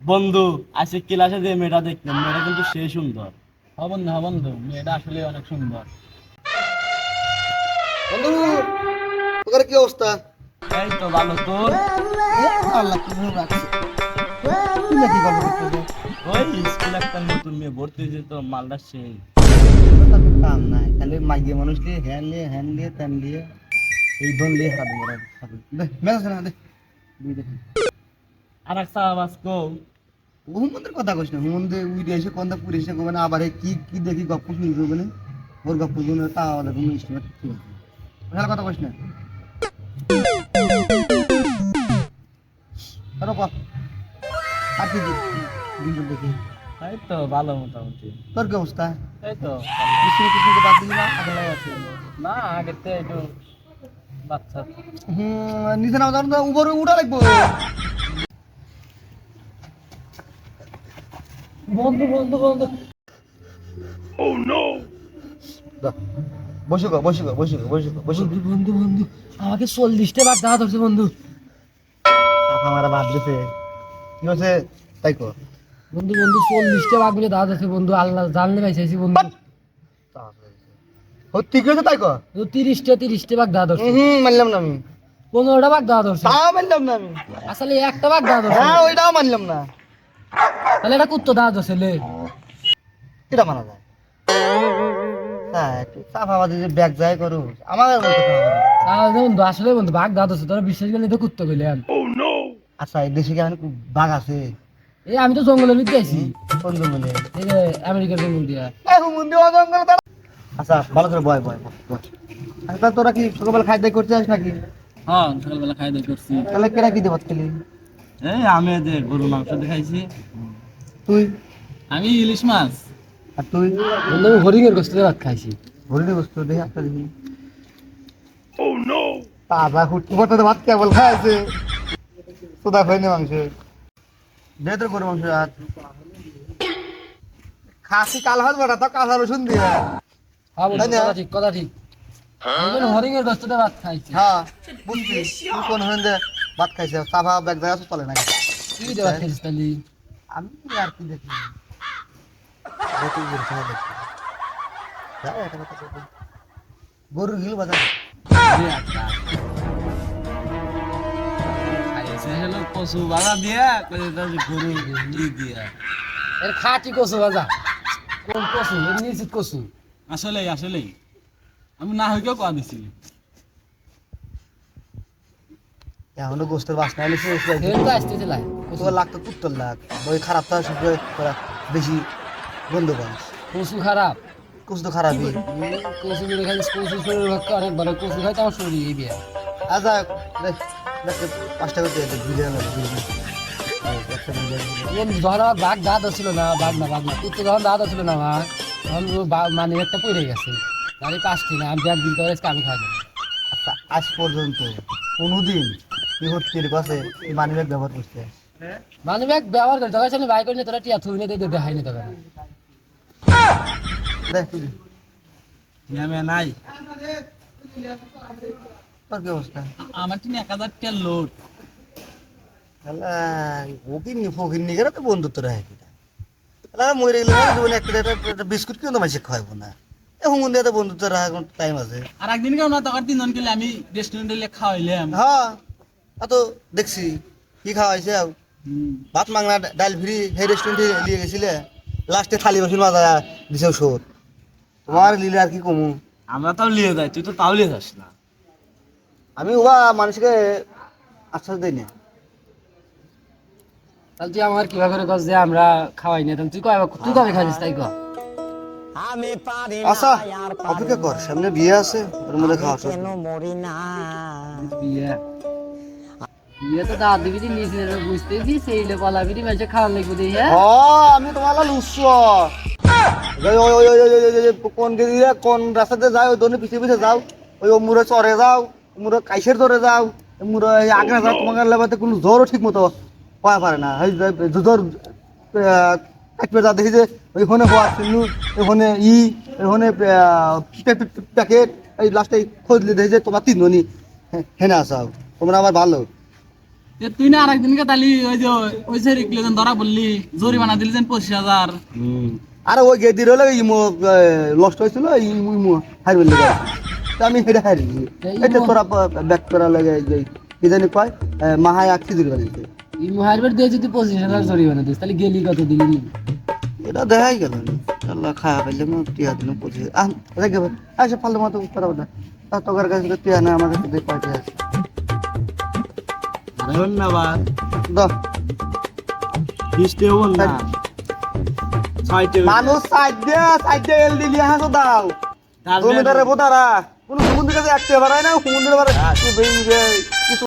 বন্ধু আজকে ক্লাসে যে মেয়েটা দেখলাম মেয়েটা কিন্তু সে সুন্দর। হ্যাঁ বন্ধু হ্যাঁ বন্ধু মেয়েটা আসলে অনেক সুন্দর। বন্ধু তোর কি অবস্থা? এই তো ভালো তোর? আল্লাহ কি ভালো রাখছে খবর ওই স্কুলে একটা নতুন মেয়ে ভর্তি হয়েছে তো মালদা সেই। কাম নাই খালি মাইয়ে মানুষ দিয়ে হ্যান হ্যান এই না দে আর এক কো হুমন্দের কথা কইস না হুমন্দে এসে কোনটা এসে কবে না আবার কি কি দেখি গপ্প শুনি করবে না ওর গপ্প শুনে তা হলে কোনো ইস্টিমেট ঠিক আছে। কথা কইস না। আরও কর আর কি দিন দেখি এই তো ভালো মোটামুটি। তোর কি অবস্থা? এই তো কিছু কিছু বাদ দিলি না? আগলাই আছে না আগের থেকে একটু বাচ্চা। হুম উপরে উঠা লাগবো। বন্ধু বন্ধু বন্ধু। বসে গো বসে গো বসে গো বসে গো বসে বন্ধু বন্ধু বন্ধু। আমাকে চল্লিশটা বার দেখা ধরছে বন্ধু। আমার বাদ দিছে। কি হচ্ছে তাই কো বন্ধু বন্ধু চল্লিশটা বার বলে দেখা ধরছে বন্ধু। আল্লাহ জানলে পাইছি বন্ধু। সত্যি কি হচ্ছে তাই কো তিরিশটা তিরিশটা ধরছে। হুম মানলাম না আমি। পনেরোটা ধরছে। তাও মানলাম না আমি। আসলে একটা দেখা ধরছে। হ্যাঁ ওইটাও মানলাম না। তাহলে এটা কুত্তো দেখা ধরছে লে। এটা মানা যায়? হ্যাঁ একটু যে ব্যাগ যায় করু আমার বলতে না। তাহলে বন্ধু আসলে বন্ধু বাঘ দেখা ধরছে তোরা বিশ্বাস করলে তো কুত্তো গেলাম আচ্ছা এই দেশে কি এখন বাঘ আছে? এই আমি তো জঙ্গলের ভিতরে আছি কোন জঙ্গলে? এই যে আমেরিকার জঙ্গল দিয়া। আচ্ছা ভালো করে বয় বয় আচ্ছা তোরা কি সকালবেলা খাই দাই করতে আস নাকি? হ্যাঁ সকালবেলা খাই দাই করছি। তাহলে কেনা কি দেবত খেলি? এই আমি যে গরুর মাংস দেখাইছি। তুই? আমি ইলিশ মাছ। আর তুই? বন্ধু আমি হরিণের গোস্ত ভাত খাইছি। বস্তু দেখি একটা দেখি তাজা হুটকি পড়তে ভাত কেবল খাইছে। সোদা হয়নি মাংস। দে তোর গরু মাংস হাত খাসি কাল হাত বড়া তো কাঁচা রসুন দিয়ে। হ্যাঁ না? কথা ঠিক কথা ঠিক। হরিণের গোস্ত ভাত খাইছি। হ্যাঁ বুঝছি। কোন ভাত খাইছে চাভা ব্যাগ জায়গা চলে দিয়ে ভাত খাইছিস তাহলে? আমি আর কি দেখি? বলব। গরুর হিল বাজার। কচু বাজা দিয়া গরু দিয়া। এর খাটি কচু ভাজা কোন কচু? এর নিশ্চিত কচু। আসলে আসলে আমি না হইকেও কোয়া দিছি এখনও গোস্তের বাসনা হয়ে ফের আসতেছে লাই। কচু। তোর লাগতো তুত্তর লাগ। ওই খারাপ তো বেশি গন্ধ পাস কচু খারাপ? কুছ তো খারাপই। কচু করে খাইছিস কচু শরীর পক্ষে অনেক ভালো। কচু খাইতে আমার শরীর এই বিয়া। আচ্ছা পাঁচটা করতে আমার বাঘ দাঁত ছিল না বাঘ না বাঘ না। কুত্তো যখন দাঁত ছিল না আমার তখন মানে একটা পড়ে গেছে। গাড়ি পাঁচটি না আমি একদিন তো আজকে আমি খাই আচ্ছা আজ পর্যন্ত কোনোদিন কি হচ্ছে কাছে মানি ব্যাগ ব্যবহার করছে মানে ব্যাগ ব্যবহার করে তোর সামনে বাইক করে তোরা টিয়া থুই নিতে দেখাই নি তোকে। দেখ নাই। তোর কি অবস্থা? আমার এক হাজার লোড। গেলে তো বন্ধুত্ব রাখে কিনা তাহলে মরে গেলে না, জীবনে একটা একটা- একটা বিস্কুট মাসে খাওয়াবো না। এখন মন দিয়ে টাইম আছে। আর একদিন কেউ না তখন তিনজন গেলে আমি রেস্টুরেন্টে খাওয়াইলাম। হ্যাঁ তো দেখছি কি খাওয়া হয়েছে আও? ভাত মাংনা ডাল ফ্রি সেই রেস্টুরেন্টে নিয়ে গেছিলে লাস্টে থালি বাসন মাজা দিছে ওষুধ তোমার লিলে আর কি কমু? আমরা তাও লিয়ে যাই তুই তো তাও লিয়ে যাস না। আমি ওবা মানুষকে আশ্বাস দেই না। তাহলে তুই আমার কীভাবে করে কস যে আমরা খাওয়াই না? তাহলে তুই কবে তুই কবে খাইছিস তাই কর আচ্ছা অপেক্ষা কর সামনে বিয়ে আছে ওর মধ্যে খাওয়া বিয়ে। তো বুঝতে সেই পালা বিড়ি মাঝে খাওয়া লাগবে দিই হ্যাঁ আমি তোমার লুচ্ছ কোন রাস্তাতে যাও দোনে পিছিয়ে পিছিয়ে যাও ওই মুরে চরে যাও মুরে কাইসের ধরে যাও মুরে আগে যাও তোমার লেবাতে কোনো জোরও ঠিক মতো হওয়া পারে না জোর কাটবে যা দেখি যে ওইখানে হওয়া চিহ্নু ওইখানে ই ওইখানে প্যাকেট এই লাস্টে খোঁজলে দেখি যে তোমার তিনজনই হেনে আসাও তোমরা আমার ভালো তুই না আরেকদিনকে তালি ওই যে ওই যে রিকলে যেন ধরা বললি জরিমানা দিলি যেন পঁচিশ হাজার। আরে ওই গেদির হলে ইমো লস্ট হয়েছিল ইমো ইমো হারবে লেগে। আমি সেটা হারি। এটা তোরা ব্যাক করা লাগে যে কি জানি কয় এ, মাহায় আখি দিল দিয়ে যদি পঁচিশ হাজার জরিমানা দিস তাহলে গেলি কত দিলি? এটা দেখাই গেল। আল্লাহ খাওয়া পাইলে না টিয়া দিলাম পঁচিশ আসে ফালতু মতো আর কাছে তো টিয়া না আমার কাছে দিয়ে কয়টি আছে? ধন্যবাদ। ছয়টে মানুষ সাইড দিয়ে সাইড দিয়ে এল দিলি হাসো দাও। জমিদারে বোধারা কোন সমুদ্রের কাছে একটু এবার না সমুদ্রের